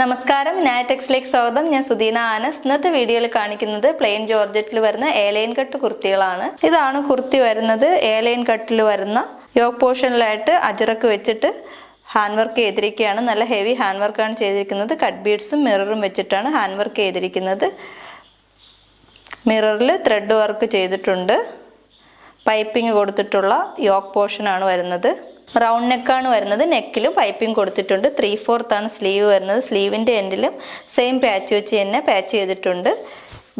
നമസ്കാരം. നാറ്റെക്സിലേക്ക് സ്വാഗതം. ഞാൻ സുദീന ആനസ് ഇന്നത്തെ വീഡിയോയിൽ കാണിക്കുന്നത് പ്ലെയിൻ ജോർജറ്റിൽ വരുന്ന ഏലൈൻ കട്ട് കുർത്തികളാണ്. ഇതാണ് കുർത്തി വരുന്നത്. ഏലൈൻ കട്ടിൽ വരുന്ന യോഗ് പോർഷനിലായിട്ട് അജറക്ക് വെച്ചിട്ട് ഹാൻഡ് വർക്ക് ചെയ്തിരിക്കുകയാണ്. നല്ല ഹെവി ഹാൻഡ് വർക്കാണ് ചെയ്തിരിക്കുന്നത്. കട്ട് ബീഡ്സും മിററും വെച്ചിട്ടാണ് ഹാൻഡ് വർക്ക് ചെയ്തിരിക്കുന്നത്. മിററിൽ ത്രെഡ് വർക്ക് ചെയ്തിട്ടുണ്ട്. പൈപ്പിംഗ് കൊടുത്തിട്ടുള്ള യോക്ക് പോർഷനാണ് വരുന്നത്. റൗണ്ട് നെക്കാണ് വരുന്നത്. നെക്കിലും പൈപ്പിംഗ് കൊടുത്തിട്ടുണ്ട്. ത്രീ ഫോർത്ത് ആണ് സ്ലീവ് വരുന്നത്. സ്ലീവിന്റെ എൻഡിലും സെയിം പാച്ച് വെച്ച് തന്നെ പാച്ച് ചെയ്തിട്ടുണ്ട്.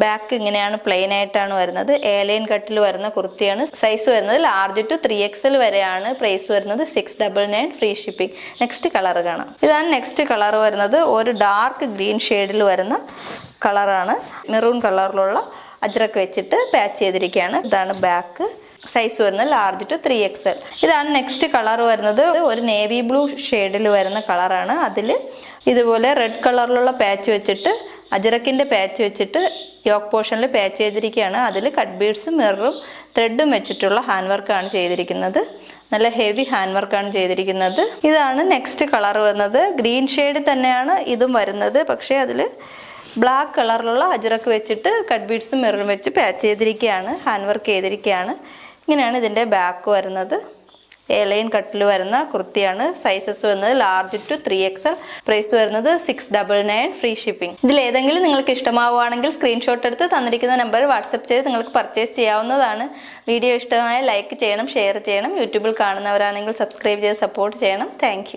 ബാക്ക് ഇങ്ങനെയാണ് പ്ലെയിൻ ആയിട്ടാണ് വരുന്നത്. ഏലൈൻ കട്ടിൽ വരുന്ന കുർത്തിയാണ്. സൈസ് വരുന്നത് ലാർജ് ടു ത്രീ എക്സൽ വരെയാണ്. പ്രൈസ് വരുന്നത് six double nine free shipping next colour കാണാം. ഇതാണ് നെക്സ്റ്റ് കളർ വരുന്നത്. ഒരു ഡാർക്ക് ഗ്രീൻ ഷെയ്ഡിൽ വരുന്ന കളറാണ് മെറൂൺ കളറിലുള്ള അജ്രക്ക് വെച്ചിട്ട് പാച്ച് ചെയ്തിരിക്കുകയാണ്. ഇതാണ് ബാക്ക് സൈസ് വരുന്നത് ലാർജ് ടു ത്രീ എക്സൽ ഇതാണ് നെക്സ്റ്റ് കളർ വരുന്നത്. ഒരു നേവി ബ്ലൂ ഷെയ്ഡിൽ വരുന്ന കളറാണ് അതിൽ ഇതുപോലെ റെഡ് കളറിലുള്ള പാച്ച് വെച്ചിട്ട് അജറക്കിന്റെ പാച്ച് വെച്ചിട്ട് യോക്ക് പോർഷനിൽ പാച്ച് ചെയ്തിരിക്കുകയാണ് അതിൽ കട്ട് ബീഡ്സും മിററും ത്രെഡും വെച്ചിട്ടുള്ള ഹാൻഡ് വർക്കാണ് ചെയ്തിരിക്കുന്നത്. നല്ല ഹെവി ഹാൻഡ് വർക്കാണ് ചെയ്തിരിക്കുന്നത്. ഇതാണ് നെക്സ്റ്റ് കളർ വരുന്നത്. ഗ്രീൻ ഷെയ്ഡ് തന്നെയാണ് ഇതും വരുന്നത്. പക്ഷേ അതിൽ ബ്ലാക്ക് കളറിലുള്ള അജറക്ക് വെച്ചിട്ട് കട്ട് ബീഡ്സും മിററും വെച്ച് പാച്ച് ചെയ്തിരിക്കുകയാണ് ഹാൻഡ് വർക്ക് ചെയ്തിരിക്കുകയാണ് ഇങ്ങനെയാണ് ഇതിന്റെ ബാക്ക് വരുന്നത്. എ ലൈൻ കട്ടിൽ വരുന്ന കുർത്തിയാണ്. സൈസസ് വരുന്നത് large to three XL price വരുന്നത് six double nine free shipping ഇതിൽ ഏതെങ്കിലും നിങ്ങൾക്ക് ഇഷ്ടമാവുകയാണെങ്കിൽ സ്ക്രീൻഷോട്ട് എടുത്ത് തന്നിരിക്കുന്ന നമ്പർ വാട്സപ്പ് ചെയ്ത് നിങ്ങൾക്ക് പർച്ചേസ് ചെയ്യാവുന്നതാണ്. വീഡിയോ ഇഷ്ടമായ ലൈക്ക് ചെയ്യണം ഷെയർ ചെയ്യണം. യൂട്യൂബിൽ കാണുന്നവരാണെങ്കിൽ സബ്സ്ക്രൈബ് ചെയ്ത് സപ്പോർട്ട് ചെയ്യണം. താങ്ക്